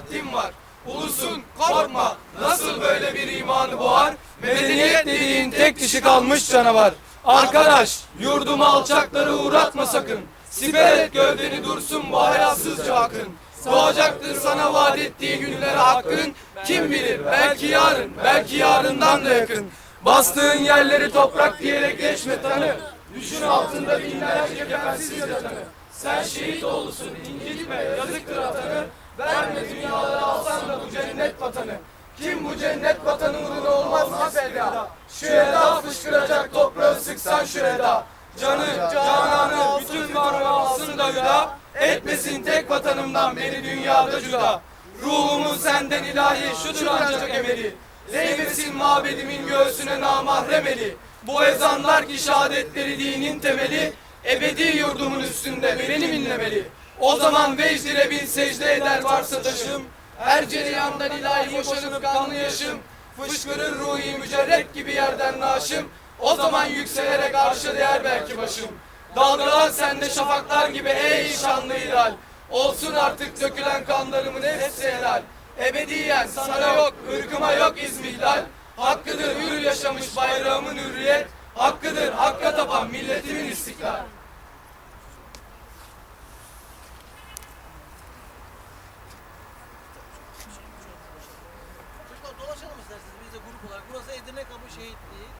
haddim var. Ulusun korkma nasıl böyle bir imanı boğar? Medeniyet dediğin tek dişi kalmış canavar. Arkadaş yurdumu alçakları uğratma sakın. Siper et gövdeni dursun bu hayasızca akın. Doğacaktır sana vaat ettiği günlere hakkın. Kim bilir belki yarın belki yarından da yakın. Bastığın yerleri toprak diyerek geçme tanı. Düşün altında binlerce kefensiz yatanı. Sen şehit oğlusun incitme yazıktır atanı. Verme dünyaları alsan da bu cennet vatanı. Kim bu cennet vatanı uğruna olmaz mı feda? Şu eda fışkıracak toprağı sıksan şu eda. Canı, cananı, bütün varlığı alsın da hüda. Etmesin tek vatanımdan beni dünyada cüda. Ruhumun senden ilahi şudur ancak emeli. Değmesin mabedimin göğsüne namahrem eli. Bu ezanlar ki şehadetleri dinin temeli. Ebedi yurdumun üstünde benim inlemeli. O zaman vecdire bin secde eder varsa taşım. Her cereyandan ilahi boşanıp kanlı yaşım. Fışkırır ruhi mücerret gibi yerden naşım. O zaman yükselerek arşa değer belki başım. Dalgalan sende şafaklar gibi ey şanlı hilal. Olsun artık dökülen kanlarımın hepsi helal. Ebediyen sana yok, ırkıma yok izmihlal. Hakkıdır hür yaşamış bayrağımın hürriyet. Hakkıdır hakka tapan milletimin istiklal. İsterseniz biz de grup olarak. Burası Edirne Kapı Şehitliği.